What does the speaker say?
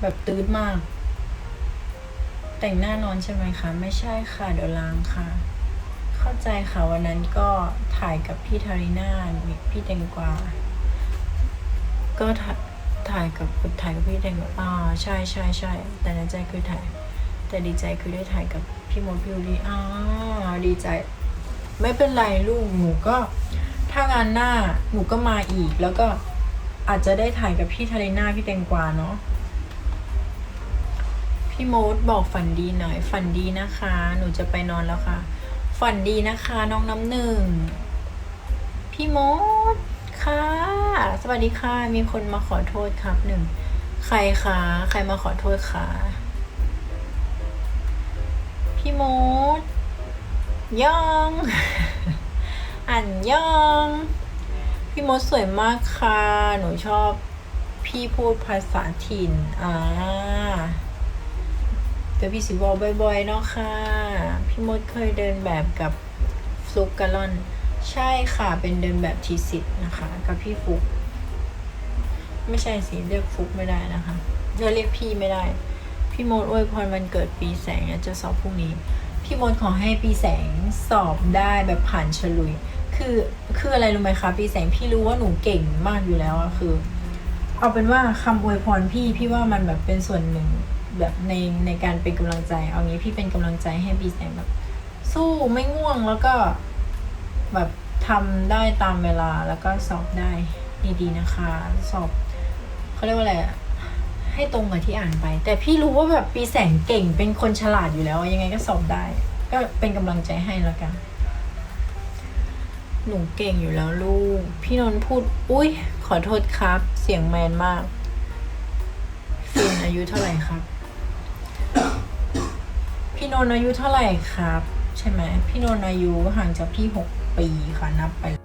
แบบตืดมาก แต่งหน้านอนใช่ไหมคะ ไม่ใช่ค่ะ เดี๋ยวล้างค่ะ เข้าใจค่ะวันนั้นก็ถ่ายกับพี่ทาริน่าพี่แตงกวา ก็ถ่ายถ่ายกับถ่ายกับพี่แตงกวาอ่าใช่ใช่ใช่แต่ในใจคือถ่าย แต่ดีใจคือได้ถ่ายกับพี่มดพี่ดีอ่าดีใจ ไม่เป็นไรลูกหนูก็ ถ้างานหน้าหนูก็มาอีกแล้วก็อาจจะได้ถ่ายกับพี่ทาริน่าพี่แตงกวาเนาะ พี่โมดบอกฝันดีหน่อย ฝันดีนะคะ หนูจะไปนอนแล้วค่ะ ฝันดีนะคะน้องน้ำหนึ่ง พี่โมดค่ะ สวัสดีค่ะ มีคนมาขอโทษครับหนึ่ง ใครคะ ใครมาขอโทษคะพี่โมดยองอันยอง พี่มดสวยมากค่ะ หนูชอบพี่พูดภาษาถิ่น อ่า เดี๋ยวพี่สิบอกบ่อยๆเนาะค่ะ พี่มดเคยเดินแบบกับฟลุกกาลอน ใช่ค่ะเป็นเดินแบบทีสิทธ์นะคะ กับพี่ฟุก ไม่ใช่สิเรียกฟุกไม่ได้นะคะเรียกพี่ไม่ได้ พี่มดอวยพรวันเกิดปีแสงจะสอบพรุ่งนี้ พี่มดขอให้ปีแสงสอบได้แบบผ่านฉลุย คือคืออะไรรู้ไหมคะปีแสงพี่รู้ว่าหนูเก่งมากอยู่แล้วอะคือ เอาเป็นว่าคำอวยพรพี่พี่ว่ามันแบบเป็นส่วนหนึ่ง แบบในในการเป็นกำลังใจ เอางี้พี่เป็นกำลังใจให้ปีแสงแบบ สู้ไม่ง่วงแล้วก็แบบทำได้ตามเวลาแล้วก็สอบได้ดีๆนะคะ สอบเขาเรียกว่าอะไรให้ตรงกับที่อ่านไป แต่พี่รู้ว่าแบบปีแสงเก่งเป็นคนฉลาดอยู่แล้ว ยังไงก็สอบได้ ก็เป็นกำลังใจให้แล้วกัน หนูเก่งอยู่แล้วลูก พี่นนท์พูด อุ้ยขอโทษครับ เสียงแมนมากฟินอายุเท่าไหร่ครับ นนท์อายุเท่าไหร่ครับ ใช่ไหมพี่นนท์อายุห่างจากพี่หกปีค่ะนับไป